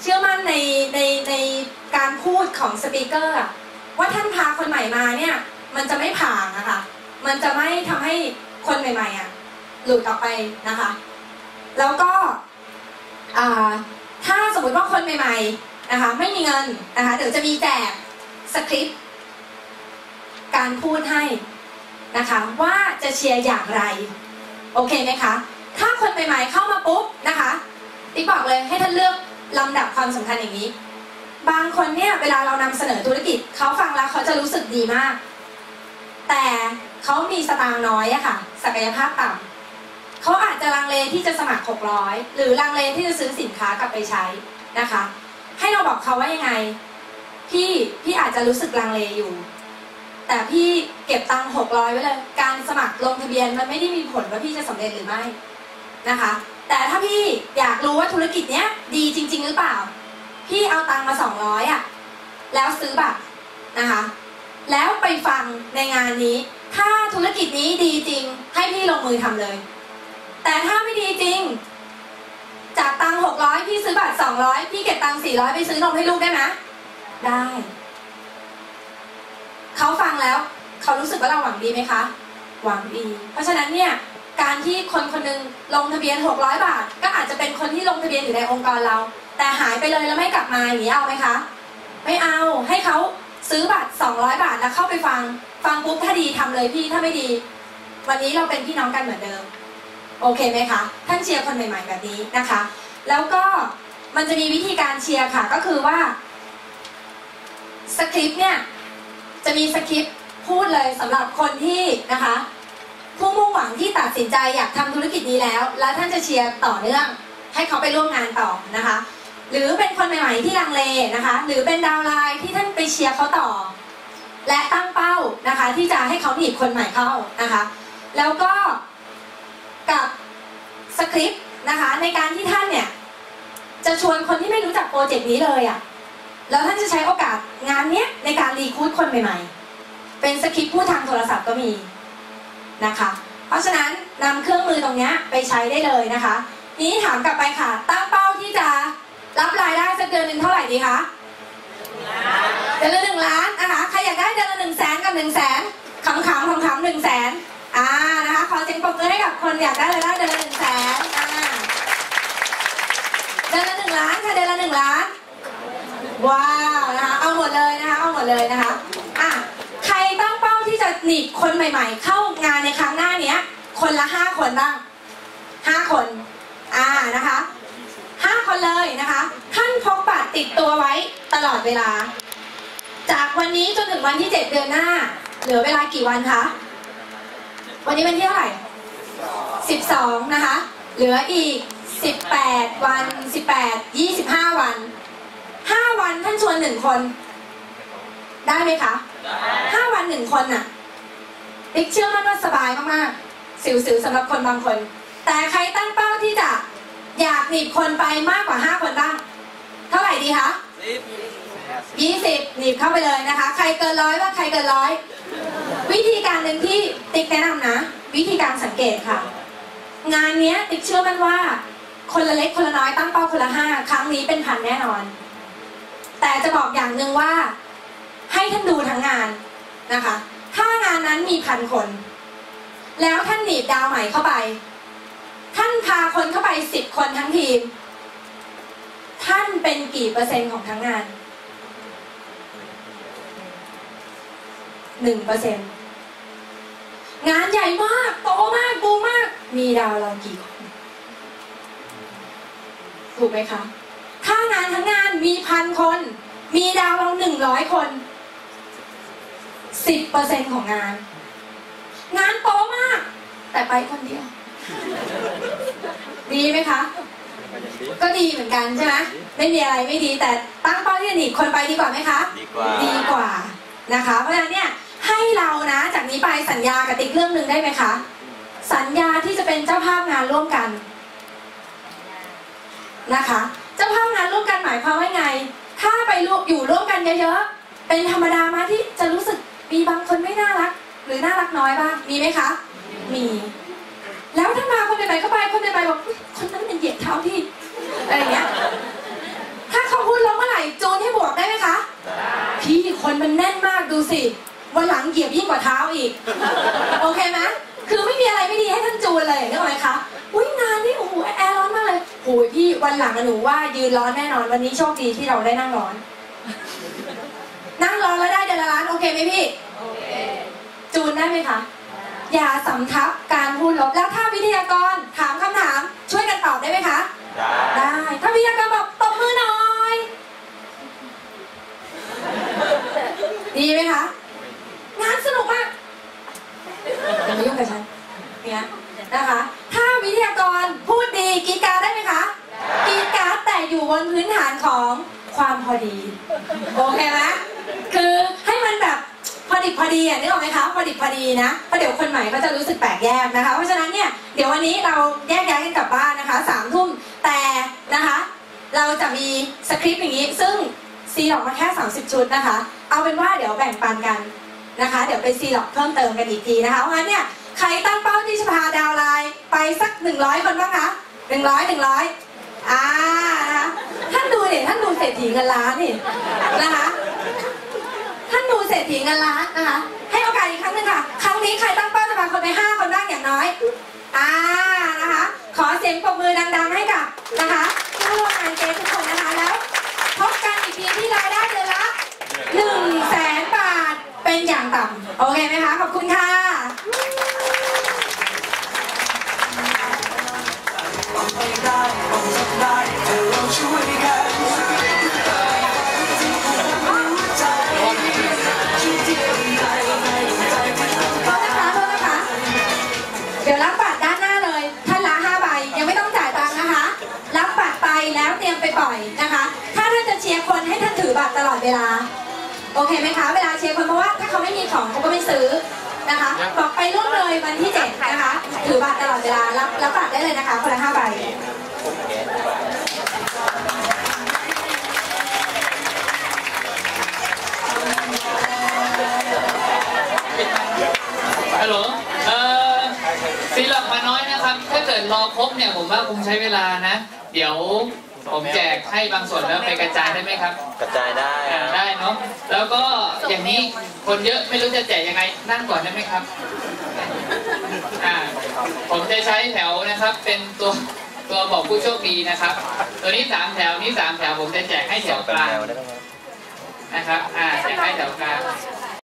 เชื่อมั่นในในในการพูดของสปีกเกอร์ว่าท่านพาคนใหม่มาเนี่ยมันจะไม่ผ่านนะคะมันจะไม่ทำให้คนใหม่ๆอะหลุดออกไปนะคะ แล้วก็ถ้าสมมติว่าคนใหม่ๆนะคะไม่มีเงินนะคะเดี๋ยวจะมีแจกสคริปต์การพูดให้นะคะว่าจะเชียร์อย่างไร โอเคไหมคะ ถ้าคนใหม่ๆเข้ามาปุ๊บนะคะ ติ๊กบอกเลยให้ท่านเลือกลำดับความสำคัญอย่างนี้ บางคนเนี่ยเวลาเรานำเสนอธุรกิจเขาฟังแล้วเขาจะรู้สึกดีมาก แต่เขามีสตางค์น้อยอะค่ะ ศักยภาพต่ำเขาอาจจะลังเลที่จะสมัคร 600 หรือลังเลที่จะซื้อสินค้ากลับไปใช้นะคะ ให้เราบอกเขาว่ายังไง พี่พี่อาจจะรู้สึกลังเลอยู่ แต่พี่เก็บตังค์600 ไว้เลย การสมัครลงทะเบียนมันไม่ได้มีผลว่าพี่จะสำเร็จหรือไม่นะคะ แต่ถ้าพี่อยากรู้ว่าธุรกิจเนี้ยดีจริง ๆ หรือเปล่า พี่เอาตังค์มา200อะแล้วซื้อบัตรนะคะ แล้วไปฟังในงานนี้ ถ้าธุรกิจนี้ดีจริง ให้พี่ลงมือทำเลย แต่ถ้าไม่ดีจริง จากตังค์600พี่ซื้อบัตร200พี่เก็บตังค์400ไปซื้อนมให้ลูกได้ไหมได้เขาฟังแล้ว เขารู้สึกว่าเราหวังดีไหมคะ หวังดี เพราะฉะนั้นเนี่ย การที่คนคนหนึงลงทะเบียน 600 บาท ก็อาจจะเป็นคนที่ลงทะเบียนอยู่ในองค์กรเรา แต่หายไปเลยแล้วไม่กลับมาอย่างนี้เอาไหมคะ ไม่เอาให้เขาซื้อบัตร 200 บาทแล้วเข้าไปฟัง ฟังปุ๊บถ้าดีทำเลยพี่ถ้าไม่ดี วันนี้เราเป็นพี่น้องกันเหมือนเดิม โอเคไหมคะ ท่านเชียร์คนใหม่ ๆ แบบนี้นะคะ แล้วก็มันจะมีวิธีการเชียร์ค่ะ ก็คือว่าสคริปต์เนี่ยจะมีสคริปต์พูดเลยสำหรับคนที่นะคะ ผู้มุ่งหวังที่ตัดสินใจอยากทำธุรกิจนี้แล้ว แล้วท่านจะเชียร์ต่อเนื่อง ให้เขาไปร่วมงานต่อนะคะ หรือเป็นคนใหม่ๆที่ลังเลนะคะ หรือเป็นดาวไลน์ที่ท่านไปเชียร์เขาต่อ และตั้งเป้านะคะ ที่จะให้เขาหนีบคนใหม่เข้านะคะ แล้วก็กับสคริปต์นะคะในการที่ท่านเนี่ยจะชวนคนที่ไม่รู้จักโปรเจกต์นี้เลยอะ่ะแล้วท่านจะใช้โอกาสงานเนี้ยในการรีคูดคนใหม่ๆ เป็นสคริปต์พูดทางโทรศัพท์ก็มี นะคะ เพราะฉะนั้นนำเครื่องมือตรงนี้ไปใช้ได้เลยนะคะ นี้ถามกลับไปค่ะ ตั้งเป้าที่จะรับรายได้สักเดือนหนึ่งเท่าไหร่ดีคะเดือนละหนึ่งล้านนะคะใครอยากได้เดือนละหนึ่งแสนกับหนึ่งแสนขำๆขำๆหนึ่งแสนอ่านะคะขอเสียงปรบมือให้กับคนอยากได้รายได้เดือนละหนึ่งแสนอ่าเดือนละหนึ่งล้านค่ะเดือนละหนึ่งล้านว้าวนะคะเอาหมดเลยนะคะเอาหมดเลยนะคะ อะ ใครตั้งเป้าที่จะ หนีบคนใหม่ ๆ เข้างานในครั้งหน้าเนี้ย คนละห้าคนบ้างห้าคนอ่านะคะห้าคนเลยนะคะ ท่านพกบัตรติดตัวไว้ตลอดเวลา จากวันนี้จนถึงวันที่เจ็ดเดือนหน้า เหลือเวลากี่วันคะวันนี้วันที่เท่าไหร่สิบสองนะคะ เหลืออีกสิบแปดวันสิบแปดยี่สิบห้าวันห้าวันท่านชวนหนึ่งคน ได้ไหมคะห้าวันหนึ่งคนน่ะ ติ๊กเชื่อมั่นว่าสบายมากๆ สิวๆสำหรับคนบางคน แต่ใครตั้งเป้าที่จะอยากหนีบคนไปมากกว่าห้าคนบ้าง เท่าไหร่ดีคะยี่สิบหนีบเข้าไปเลยนะคะ ใครเกินร้อยบ้างใครเกินร้อย วิธีการหนึ่งที่ติ๊กแนะนำนะ วิธีการสังเกตค่ะ งานเนี้ยติ๊กเชื่อมั่นว่า คนละเล็กคนละน้อยตั้งเป้าคนละห้าครั้งนี้เป็นพันแน่นอน แต่จะบอกอย่างหนึ่งว่า ให้ท่านดูทั้งงานนะคะ ถ้างานนั้นมีพันคน แล้วท่านหนีบดาวใหม่เข้าไป ท่านพาคนเข้าไปสิบคนทั้งทีม ท่านเป็นกี่เปอร์เซ็นต์ของทั้งงานหนึ่งเปอร์เซ็นต์งานใหญ่มาก โตมากบูมาก มีดาวเรากี่คนถูกไหมคะ ถ้างานทั้งงานมีพันคน มีดาวเราหนึ่งร้อยคน สิบเปอร์เซ็นของงาน งานโตมาก แต่ไปคนเดียว ดีไหมคะ ก็ดีเหมือนกันใช่ไหมไม่มีอะไรไม่ดีแต่ตั้งเป้าที่จะหนีคนไปดีกว่าไหมคะ ดีกว่าดีกว่านะคะ เพราะฉะนั้นเนี่ยให้เรานะจากนี้ไปสัญญากับติ๊กเรื่องหนึ่งได้ไหมคะ สัญญาที่จะเป็นเจ้าภาพงานร่วมกันนะคะ เจ้าภาพงานร่วมกันหมายความว่าไง ถ้าไปร่วมอยู่ร่วมกันเยอะๆเป็นธรรมดามาที่จะรู้สึก มีบางคนไม่น่ารัก หรือน่ารักน้อยบ้างมีไหมคะ มี แล้วถ้ามาคนใหม่ๆเข้าไปคนใหม่ๆบอกคนนั้นเป็นเหยียดเท้าที่อะไรเงี้ยถ้าเขาพูดลงเมื่อไหร่โจนให้บวกได้ไหมคะพี่คนมันแน่นมากดูสิวันหลังเหยียบยิ่งกว่าเท้าอีก โอเคไหมคือไม่มีอะไรไม่ดีให้ท่านจูนเลยได้ไหมคะอุ้ยงานนี่โอ้โหแอร์ร้อนมากเลยโอ้ยพี่วันหลังหนูว่ายืนร้อนแน่นอนวันนี้โชคดีที่เราได้นั่งร้อน นั่งร้อนแล้วได้เดือนละล้านโอเคไหมพี่จูนได้ไหมคะ อย่าสำทับการพูดลบแล้วถ้าวิทยากรถามคำถามช่วยกันตอบได้ไหมคะ ได้ ถ้าวิทยากรบอกตบมือหน่อย ดีไหมคะ งานสนุกมากอย่ามายุ่งกับฉันเนี่ยนะคะ ถ้าวิทยากรพูดดีกรีดกรารได้ไหมคะกรีดกรารแต่อยู่บนพื้นฐานของความพอดี โอเคไหม คือให้มันแบบพอดิบพอดีอะนึกออกไหมคะพอดิบพอดีนะเพราะเดี๋ยวคนใหม่ก็จะรู้สึกแปลกแยกนะคะ เพราะฉะนั้นเนี่ยเดี๋ยววันนี้เราแยกย้ายกันกลับบ้านนะคะสามทุ่มแต่นะคะ เราจะมีสคริปต์อย่างนี้ ซึ่งซีหลอกมาแค่ 30 ชุดนะคะ เอาเป็นว่าเดี๋ยวแบ่งปันกันนะคะ เดี๋ยวไปซีหลอกเพิ่มเติมกันอีกทีนะคะเพราะงั้นเนี่ยใครตั้งเป้าที่จะพาดาวไลน์ไปสัก 100 คนบ้างคะ100 100อ่านะคะท่านดูเนี่ยท่านดูเศรษฐีเงินล้านนี่นะคะ ท่านดูเศรษฐีเงินล้านนะคะ ให้โอกาสอีกครั้งหนึ่งค่ะ ครั้งนี้ใครตั้งเป้าจะพาคนไป5คนบ้างอย่างน้อย อ่านะคะ ขอเสียงปรบมือดังๆให้กับนะคะผู้ร่วมงานเกทุกคนนะคะแล้วพบกันอีกทีที่รายได้เดือนละหนึ่งแสนบาทเป็นอย่างต่ำโอเคไหมคะ ขอบคุณค่ะได้ต้องทำได้แต่เราช่วยกัน เวลา โอเคไหมคะ เวลาเชียร์คนเพราะว่าถ้าเขาไม่มีของเขาก็ไม่ซื้อนะคะบอกไปล่วงเลยวันที่เจ็ดนะคะ ถือบัตรตลอดเวลา รับรับบัตรได้เลยนะคะคนละห้าใบฮัลโหลเอ่อซีหลอกมาน้อยนะครับ ถ้าเกิดรอครบเนี่ยผมว่าคงใช้เวลานะ เดี๋ยว ผมแจกให้บางส่วนแล้วไปกระจายได้ไหมครับ กระจายได้อ่าได้เนาะแล้วก็อย่างนี้คนเยอะไม่รู้จะแจกยังไงนั่งก่อนได้ไหมครับอ่าผมจะใช้แถวนะครับ เป็นตัวตัวบอกผู้โชคดีนะครับ ตัวนี้สามแถวนี้สามแถวผมจะแจกให้แถวกลางแถวได้ไหมครับนะครับ อ่าแจกให้แถวกลาง